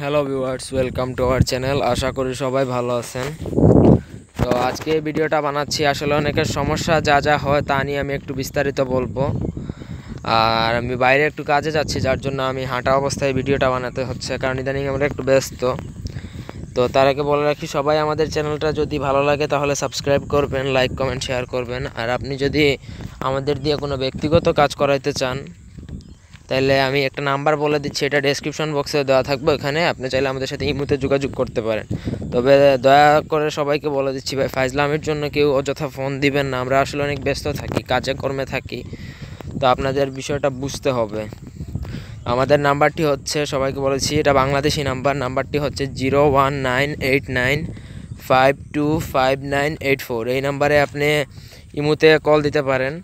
Hello viewers, welcome to our channel. আশা করি সবাই ভালো আছেন। তো আজকে এই ভিডিওটা বানাচ্ছি। আসলে অনেকের সমস্যা যা যা হয় তা নিয়ে আমি একটু বিস্তারিত বলব। আর আমি বাইরে একটু কাজে যাচ্ছি, যার জন্য আমি হাঁটা অবস্থায় ভিডিওটা বানাতে হচ্ছে। কারণ ইদানিং আমরা একটু ব্যস্ত। তো তার আগে বলে রাখি, সবাই আমাদের চ্যানেলটা যদি ভালো লাগে তাহলে সাবস্ক্রাইব করবেন, লাইক, কমেন্ট, শেয়ার করবেন। আর আপনি যদি আমাদের দিয়ে কোনো ব্যক্তিগত কাজ করাইতে চান তাহলে আমি একটা নাম্বার বলে দিচ্ছি, এটা ডেসক্রিপশন বক্সে দেওয়া থাকবে ওখানে, আপনি চাইলে আমাদের সাথে ইমুতে যোগাযোগ করতে পারেন। তবে দয়া করে সবাইকে বলে দিচ্ছি ভাই, ফাইজলামের জন্য কেউ অযথা ফোন দিবেন না, আমরা আসলে অনেক ব্যস্ত থাকি, কাজে কর্মে থাকি, তো আপনাদের বিষয়টা বুঝতে হবে। আমাদের নাম্বারটি হচ্ছে, সবাইকে বলেছি এটা বাংলাদেশি নাম্বার, নাম্বারটি হচ্ছে zero one nine eight nine five two five nine eight four এই নাম্বারে আপনি ইমুতে কল দিতে পারেন।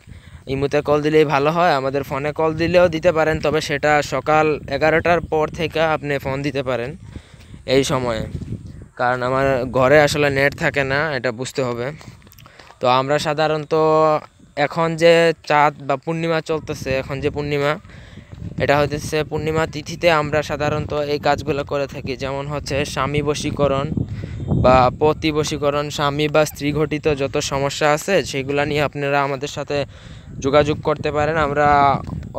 ইমুতে কল দিলেই ভালো হয়, আমাদের ফোনে কল দিলেও দিতে পারেন, তবে সেটা সকাল এগারোটার পর থেকে আপনি ফোন দিতে পারেন এই সময়ে। কারণ আমার ঘরে আসলে নেট থাকে না, এটা বুঝতে হবে। তো আমরা সাধারণত এখন যে চাঁদ বা পূর্ণিমা চলতেছে, এখন যে পূর্ণিমা, এটা হচ্ছে পূর্ণিমা তিথিতে আমরা সাধারণত এই কাজগুলো করে থাকি। যেমন হচ্ছে স্বামী বশীকরণ বা পতি বশীকরণ স্বামী বা স্ত্রী ঘটিত যত সমস্যা আছে, সেগুলো নিয়ে আপনারা আমাদের সাথে যোগাযোগ করতে পারেন। আমরা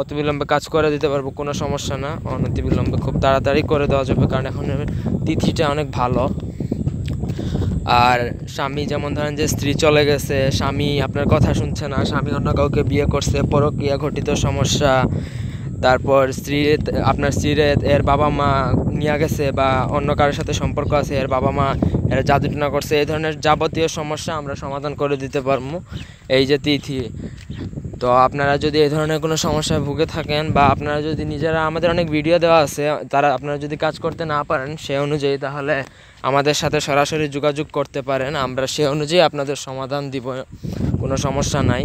অতিবিলম্বে কাজ করে দিতে পারব, কোনো সমস্যা না। অনতিবিলম্বে খুব তাড়াতাড়ি করে দেওয়া যাবে, কারণ এখন তিথিটা অনেক ভালো। আর স্বামী, যেমন ধরেন যে স্ত্রী চলে গেছে, স্বামী আপনার কথা শুনছে না, স্বামী অন্য কাউকে বিয়ে করছে, পরক্রিয়া ঘটিত সমস্যা, তারপর স্ত্রী, আপনার স্ত্রীর এর বাবা মা নিয়ে গেছে বা অন্য কারোর সাথে সম্পর্ক আছে, এর বাবা মা এর জাদুটনা করছে, এই ধরনের যাবতীয় সমস্যা আমরা সমাধান করে দিতে পারব এই যে তিথি। তো আপনারা যদি এই ধরনের কোনো সমস্যায় ভুগে থাকেন বা আপনারা যদি নিজেরা আমাদের অনেক ভিডিও দেওয়া আছে, তারা আপনারা যদি কাজ করতে না পারেন, সে অনুযায়ী তাহলে আমাদের সাথে সরাসরি যোগাযোগ করতে পারেন। আমরা সে অনুযায়ী আপনাদের সমাধান দিব, কোনো সমস্যা নাই।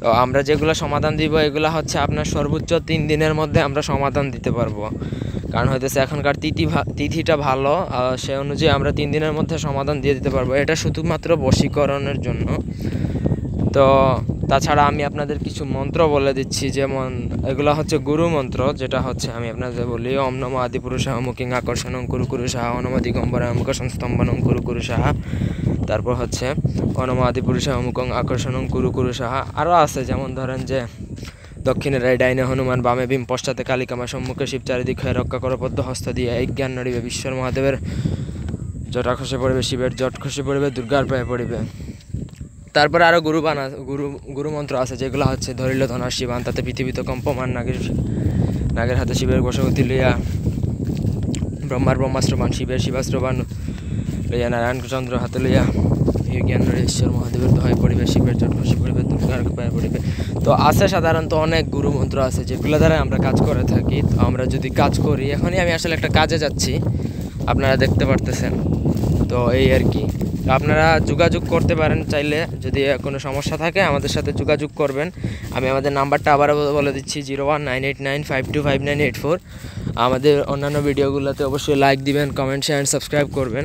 তো আমরা যেগুলো সমাধান দিব, এগুলো হচ্ছে আপনার সর্বোচ্চ তিন দিনের মধ্যে আমরা সমাধান দিতে পারব। কারণ হইতেছে এখনকার তিথি তিথিটা ভালো সে অনুযায়ী আমরা তিন দিনের মধ্যে সমাধান দিয়ে দিতে পারব। এটা শুধুমাত্র বশীকরণের জন্য। তো তাছাড়া আমি আপনাদের কিছু মন্ত্র বলে দিচ্ছি, যেমন এগুলো হচ্ছে গুরু মন্ত্র, যেটা হচ্ছে আমি আপনাদের বলি অম নম আদি পুরুষ মুকিং আকর্ষণ কুরু কুরু সাহা অনম দিগম্বর মুখ সংস্তম্ভনম কুরু কুরু সাহা তারপর হচ্ছে, অনম আদি পুরুষ মুকং আকর্ষণ কুরু কুরু সাহা আরও আছে, যেমন ধরেন যে দক্ষিণে রায় ডাইনে হনুমান বামে ভীম পশ্চাতে কালিকামা সম্মুখে শিব চারিদিক হয়ে রক্ষা করো পদ্ম হস্ত দিয়ে এই জ্ঞান নড়িবে, বিশ্বর মহাদেবের জটা খসে পড়বে, শিবের জট খসে পড়বে, দুর্গার পায়ে পড়িবে। তারপরে আরও গুরু বান, গুরু গুরু মন্ত্র আছে, যেগুলো হচ্ছে ধরিল ধনার শিবান তাতে পৃথিবীতে কম্পমান নাগের নাগের হাতে শিবের বসবতী লইয়া ব্রহ্মার ব্রহ্মাস্ত্রবান শিবের শিবাস্ত্রবান লইয়া নারায়ণচন্দ্র হাতে লইয়া এই জ্ঞান ঈশ্বর মহাদেবের দোহাই পড়িবে শিবের খসে পড়িবে দুর্গার পায়ে পড়িবে। তো আছে সাধারণত অনেক গুরু মন্ত্র আছে যেগুলো দ্বারা আমরা কাজ করে থাকি। তো আমরা যদি কাজ করি, এখনই আমি আসলে একটা কাজে যাচ্ছি। আপনারা দেখতে পারতেছেন। তো এই আর কি। আপনারা যোগাযোগ করতে পারেন চাইলে, যদি কোনো সমস্যা থাকে, আমাদের সাথে যোগাযোগ করবেন। আমি আমাদের নাম্বারটা আবার বলে দিচ্ছি, zero one nine eight nine five two five nine eight four. আমাদের অন্যান্য ভিডিওগুলোতে অবশ্যই লাইক দিবেন, কমেন্ট, শেয়ার, সাবস্ক্রাইব করবেন।